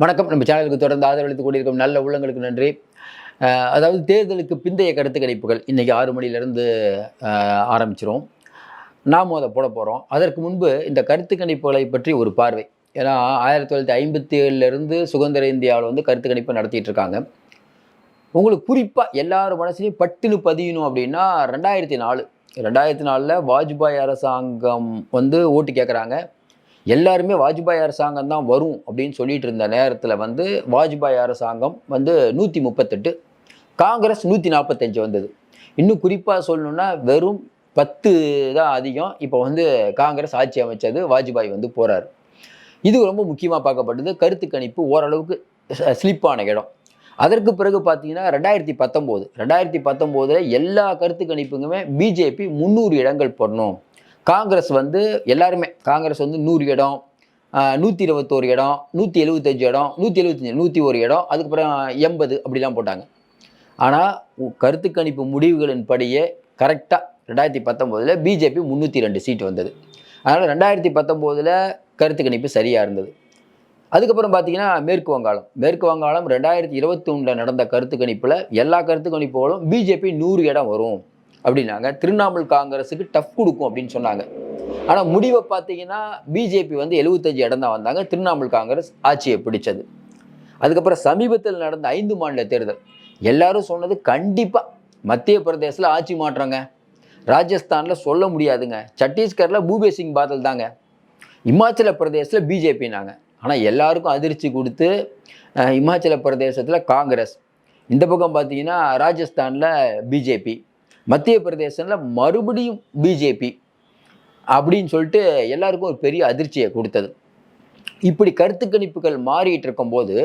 வணக்கம். நம்ம சேனலுக்கு தொடர்ந்து ஆதரவளித்துக் கொண்டிருக்கும் நல்ல உள்ளங்களுக்கு நன்றி. அதாவது தேர்தலுக்கு பிந்தைய கருத்து கணிப்புகள் இன்றைக்கி ஆறு மணிலேருந்து ஆரம்பிச்சிரும். நாம் அதை போட போகிறோம் அதற்கு முன்பு இந்த கருத்து கணிப்புகளை பற்றி ஒரு பார்வை. ஏன்னா ஆயிரத்தி தொள்ளாயிரத்தி ஐம்பத்தி ஏழுலேருந்து சுதந்திர இந்தியாவில் வந்து கருத்து கணிப்பு நடத்திட்டு இருக்காங்க. உங்களுக்கு குறிப்பாக எல்லார் மனசுலையும் பட்டுன்னு பதியணும் அப்படின்னா ரெண்டாயிரத்தி நாலு. ரெண்டாயிரத்தி நாலில் வாஜ்பாய் அரசாங்கம் வந்து ஓட்டு கேட்குறாங்க எல்லாருமே வாஜ்பாய் அரசாங்கம் தான் வரும் அப்படின்னு சொல்லிட்டு இருந்த நேரத்தில் வந்து வாஜ்பாய் அரசாங்கம் வந்து நூற்றி முப்பத்தெட்டு காங்கிரஸ் நூற்றி நாற்பத்தஞ்சு வந்தது. இன்னும் குறிப்பாக சொல்லணும்னா வெறும் பத்து தான் அதிகம். இப்போ வந்து காங்கிரஸ் ஆட்சி அமைச்சது வாஜ்பாய் வந்து போகிறார் இது ரொம்ப முக்கியமாக பார்க்கப்பட்டது. கருத்து கணிப்பு ஓரளவுக்கு ஸ்லிப்பான இடம். அதற்கு பிறகு பார்த்தீங்கன்னா ரெண்டாயிரத்தி பத்தொம்போது. ரெண்டாயிரத்தி பத்தொம்போதில் எல்லா கருத்து கணிப்புக்குமே பிஜேபி முந்நூறு இடங்கள் போடணும் காங்கிரஸ் வந்து எல்லாருமே காங்கிரஸ் வந்து நூறு இடம் நூற்றி இருபத்தோரு இடம் நூற்றி எழுபத்தஞ்சு இடம் நூற்றி எழுபத்தஞ்சு நூற்றி ஒரு இடம் அதுக்கப்புறம் எண்பது அப்படிலாம் போட்டாங்க. ஆனால் கருத்து கணிப்பு முடிவுகளின் படியே கரெக்டாக ரெண்டாயிரத்தி பத்தொம்போதில் பிஜேபி முந்நூற்றி ரெண்டு சீட் வந்தது. அதனால் ரெண்டாயிரத்தி பத்தொம்போதில் கருத்து கணிப்பு சரியாக இருந்தது. அதுக்கப்புறம் பார்த்தீங்கன்னா மேற்கு வங்காளம். மேற்கு வங்காளம் ரெண்டாயிரத்தி இருபத்தி ஒன்றில் நடந்த கருத்து கணிப்பில் எல்லா கருத்து கணிப்புகளும் பிஜேபி நூறு இடம் வரும். அப்படின்னாங்க. திரிணாமுல் காங்கிரஸுக்கு டஃப் கொடுக்கும் அப்படின்னு சொன்னாங்க. ஆனால் முடிவை பார்த்தீங்கன்னா பிஜேபி வந்து எழுபத்தஞ்சு இடம் தான் வந்தாங்க. திரிணாமுல் காங்கிரஸ் ஆட்சியை பிடிச்சது. அதுக்கப்புறம் சமீபத்தில் நடந்த ஐந்து மாநில தேர்தல். எல்லாரும் சொன்னது கண்டிப்பாக மத்திய பிரதேசில் ஆட்சி மாற்றங்க. ராஜஸ்தானில் சொல்ல முடியாதுங்க. சத்தீஸ்கரில் பூபேஷ் சிங் பாதல் தாங்க. இமாச்சல பிரதேசில் பிஜேபினாங்க ஆனால் எல்லாருக்கும் அதிர்ச்சி கொடுத்து இமாச்சல பிரதேசத்தில் காங்கிரஸ். இந்த பக்கம் பார்த்தீங்கன்னா ராஜஸ்தானில் பிஜேபி மத்திய பிரதேசத்தில் மறுபடியும் பிஜேபி அப்படின்னு சொல்லிட்டு எல்லாருக்கும் ஒரு பெரிய அதிர்ச்சியை கொடுத்தது. இப்படி கருத்து கணிப்புகள் மாறிட்டு இருக்கும்போது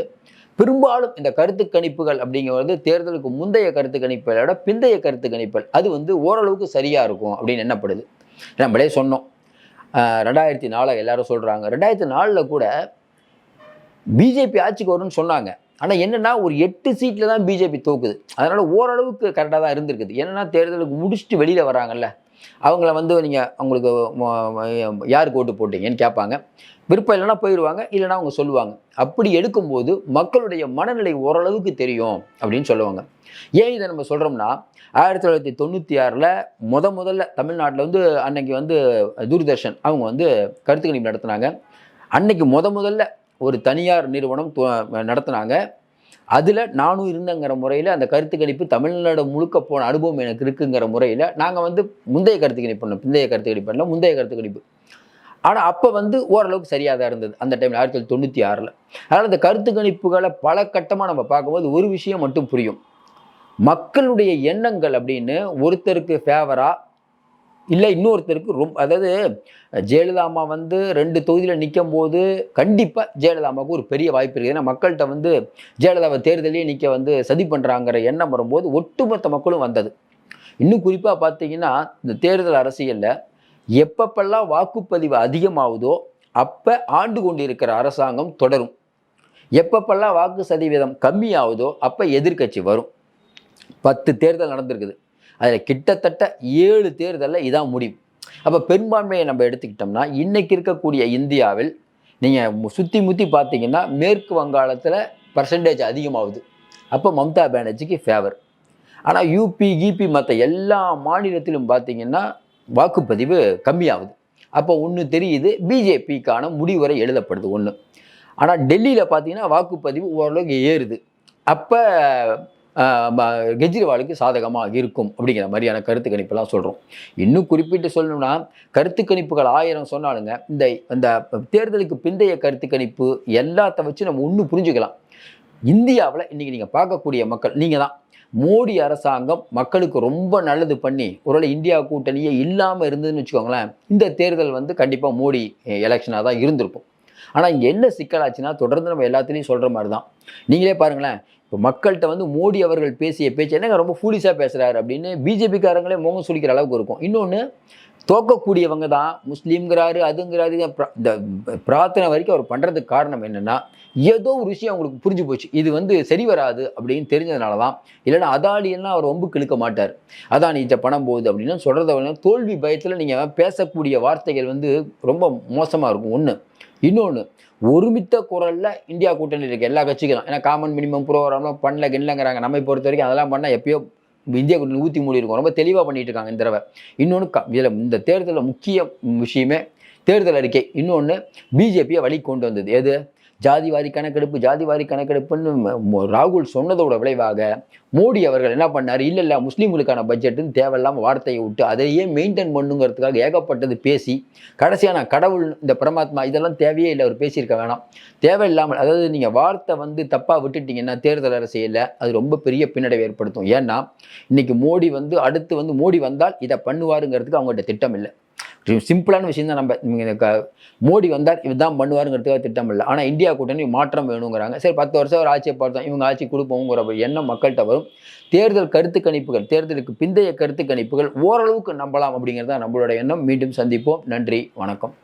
பெரும்பாலும் இந்த கருத்து கணிப்புகள் அப்படிங்கிறது தேர்தலுக்கு முந்தைய கருத்து கணிப்புகளை விட பிந்தைய கருத்து கணிப்புகள் அது வந்து ஓரளவுக்கு சரியாக இருக்கும் அப்படின்னு எண்ணப்படுது. நம்மளே சொன்னோம். ரெண்டாயிரத்தி நாலில் எல்லாரும் சொல்கிறாங்க ரெண்டாயிரத்தி நாலில் கூட பிஜேபி ஆட்சிக்கு வரும்னு சொன்னாங்க. ஆனால் என்னென்னா ஒரு எட்டு சீட்டில் தான் பிஜேபி தோக்குது. அதனால் ஓரளவுக்கு கரெக்டாக தான் இருந்திருக்குது. என்னென்னா தேர்தலுக்கு முடிச்சுட்டு வெளியில் வராங்கல்ல அவங்கள வந்து நீங்கள் அவங்களுக்கு யாருக்கு ஓட்டு போட்டீங்கன்னு கேட்பாங்க. விருப்பம் இல்லைன்னா போயிடுவாங்க இல்லைன்னா அவங்க சொல்லுவாங்க. அப்படி எடுக்கும்போது மக்களுடைய மனநிலை ஓரளவுக்கு தெரியும் அப்படின்னு சொல்லுவாங்க. ஏன் இதை நம்ம சொல்கிறோம்னா ஆயிரத்தி தொள்ளாயிரத்தி தொண்ணூற்றி ஆறில் முத முதல்ல தமிழ்நாட்டில் வந்து அன்னைக்கு வந்து தூர்தர்ஷன் அவங்க வந்து கருத்து கணிப்பு நடத்துனாங்க. அன்னைக்கு முத முதல்ல ஒரு தனியார் நிறுவனம் நடத்தினாங்க. அதில் நானும் இருந்தங்கிற முறையில் அந்த கருத்து கணிப்பு தமிழ்நாடு முழுக்க போன அனுபவம் எனக்கு இருக்குங்கிற முறையில் நாங்கள் வந்து முந்தைய கருத்து கணிப்பு பண்ணோம். பிந்தைய கருத்து கணிப்பு பண்ணல முந்தைய கருத்து கணிப்பு. ஆனால் அப்போ வந்து ஓரளவுக்கு சரியாக தான் இருந்தது அந்த டைமில் ஆயிரத்தி தொள்ளாயிரத்தி தொண்ணூற்றி ஆறில். அதனால் இந்த கருத்து கணிப்புகளை பல கட்டமாக நம்ம பார்க்கும்போது ஒரு விஷயம் மட்டும் புரியும். மக்களுடைய எண்ணங்கள் அப்படின்னு ஒருத்தருக்கு ஃபேவராக இல்லை இன்னொருத்தருக்கு ரொம்ப அதாவது ஜெயலலிதா அம்மா வந்து ரெண்டு தொகுதியில் நிற்கும் போது கண்டிப்பாக ஜெயலலிதா அம்மாவுக்கு ஒரு பெரிய வாய்ப்பு இருக்குது. ஏன்னா மக்கள்கிட்ட வந்து ஜெயலலிதாவை தேர்தலே நிற்க வந்து சதி பண்ணுறாங்கிற எண்ணம் வரும்போது ஒட்டுமொத்த மக்களும் வந்தது. இன்னும் குறிப்பாக பார்த்தீங்கன்னா இந்த தேர்தல் அரசியலில் எப்பப்பெல்லாம் வாக்குப்பதிவு அதிகமாகுதோ அப்போ ஆண்டு கொண்டிருக்கிற அரசாங்கம் தொடரும். எப்பப்பெல்லாம் வாக்கு சதவீதம் கம்மியாகுதோ அப்போ எதிர்க்கட்சி வரும். பத்து தேர்தல் நடந்திருக்குது. அதில் கிட்டத்தட்ட ஏழு தேர்தலில் இதான் முடிவு. அப்போ பெரும்பான்மையை நம்ம எடுத்துக்கிட்டோம்னா இன்னைக்கு இருக்கக்கூடிய இந்தியாவில் நீங்கள் சுற்றி முற்றி பார்த்தீங்கன்னா மேற்கு வங்காளத்தில் பர்சன்டேஜ் அதிகமாகுது. அப்போ மம்தா பானர்ஜிக்கு ஃபேவர் ஆனால் யூபி கிபி மற்ற எல்லா மாநிலத்திலும் பார்த்தீங்கன்னா வாக்குப்பதிவு கம்மியாகுது. அப்போ ஒன்று தெரியுது பிஜேபிக்கான முடிவுரை எழுதப்படுது ஒன்று ஆனால் டெல்லியில் பார்த்தீங்கன்னா வாக்குப்பதிவு ஓரளவுக்கு ஏறுது. அப்போ கெஜ்ரிவாலுக்கு சாதகமாக இருக்கும் அப்படிங்கிற மாதிரியான கருத்து கணிப்பெல்லாம் சொல்கிறோம் இன்னும் குறிப்பிட்டு சொல்லணும்னா கருத்து கணிப்புகள் ஆயிரம் சொன்னாலுங்க இந்த இந்த தேர்தலுக்கு பிந்தைய கருத்து கணிப்பு எல்லாத்த வச்சு நம்ம ஒன்று புரிஞ்சுக்கலாம். இந்தியாவில் இன்றைக்கி நீங்கள் பார்க்கக்கூடிய மக்கள் நீங்கள் தான். மோடி அரசாங்கம் மக்களுக்கு ரொம்ப நல்லது பண்ணி ஒருவேளை இந்தியா கூட்டணியே இல்லாமல் இருந்ததுன்னு வச்சுக்கோங்களேன் இந்த தேர்தல் வந்து கண்டிப்பாக மோடி எலெக்ஷனாக தான் இருந்திருக்கும். ஆனால் இங்கே என்ன சிக்கலாச்சுன்னா தொடர்ந்து நம்ம எல்லாத்துலேயும் சொல்கிற மாதிரி தான். நீங்களே பாருங்களேன் இப்போ மக்கள்கிட்ட வந்து மோடி அவர்கள் பேசிய பேச்சு என்னங்க ரொம்ப ஃபூலிஷாக பேசுகிறாரு அப்படின்னு பிஜேபிக்காரங்களே முகம் சுழிக்கிற அளவுக்கு இருக்கும். இன்னொன்று தோக்கக்கூடியவங்க தான் முஸ்லீம்ங்கிறாரு அதுங்கிறாரு. இந்த பிரார்த்தனை வரைக்கும் அவர் பண்ணுறதுக்கு காரணம் என்னென்னா ஏதோ ஒரு விஷயம் அவங்களுக்கு புரிஞ்சு போச்சு. இது வந்து சரி வராது அப்படின்னு தெரிஞ்சதுனால தான் இல்லைன்னா அதாலியெல்லாம் அவர் ரொம்ப கிழக்க மாட்டார். அதானி இத்த பணம் போகுது அப்படின்னு சொல்கிறத விட தோல்வி பயத்தில் நீங்கள் பேசக்கூடிய வார்த்தைகள் வந்து ரொம்ப மோசமாக இருக்கும். ஒன்று இன்னொன்று ஒருமித்த குரலில் இந்தியா கூட்டணி இருக்குது எல்லா கட்சிகளும். ஏன்னா காமன் மினிமம் ப்ரோக்ராம்லாம் பண்ணல கிண்ணலங்கிறாங்க. நம்மை பொறுத்த வரைக்கும் அதெல்லாம் பண்ணால் எப்பயோ இந்தியா கூட்டணி ஊற்றி மூடி இருக்கும். ரொம்ப தெளிவாக பண்ணிட்டு இருக்காங்க இந்த தடவை. இன்னொன்று க இதில் இந்த தேர்தலில் முக்கிய விஷயமே தேர்தல் அறிக்கை. இன்னொன்று பிஜேபியை வழி கொண்டு வந்தது. எது? ஜாதிவாரி கணக்கெடுப்பு ஜாதிவாரி கணக்கெடுப்புன்னு ராகுல் சொன்னதோட விளைவாக மோடி அவர்கள் என்ன பண்ணார்? இல்லை இல்லை முஸ்லீம்களுக்கான பட்ஜெட்டுன்னு தேவையில்லாமல் வார்த்தையை விட்டு அதையே மெயின்டைன் பண்ணுங்கிறதுக்காக ஏகப்பட்டது பேசி கடைசியாக நான் கடவுள் இந்த பரமாத்மா இதெல்லாம் தேவையே இல்லை அவர் பேசியிருக்க வேணாம். தேவையில்லாமல் அதாவது நீங்கள் வார்த்தை வந்து தப்பாக விட்டுட்டீங்கன்னா தேர்தல் அரசியலில் அது ரொம்ப பெரிய பின்னடைவை ஏற்படுத்தும். ஏன்னா இன்றைக்கி மோடி வந்து அடுத்து வந்து மோடி வந்தால் இதை பண்ணுவாருங்கிறதுக்கு அவங்கள்ட்ட திட்டம் இல்லை சிம்பிளான விஷயம் தான் நம்ம நீங்க மோடி வந்தால் இதுதான் பண்ணுவாருங்கிறதுக்காக திட்டம் இல்லை ஆனால் இந்தியா கூட்டணி மாற்றம் வேணுங்கிறாங்க. சரி பத்து வருஷம் ஒரு ஆட்சியை பார்த்தோம் இவங்க ஆட்சி கொடுப்போங்கிற ஒரு எண்ணம் மக்கள்கிட்ட வரும். தேர்தல் கருத்து கணிப்புகள் தேர்தலுக்கு பிந்தைய கருத்து கணிப்புகள் ஓரளவுக்கு நம்பலாம் அப்படிங்கிறது தான் நம்மளோட எண்ணம். மீண்டும் சந்திப்போம். நன்றி வணக்கம்.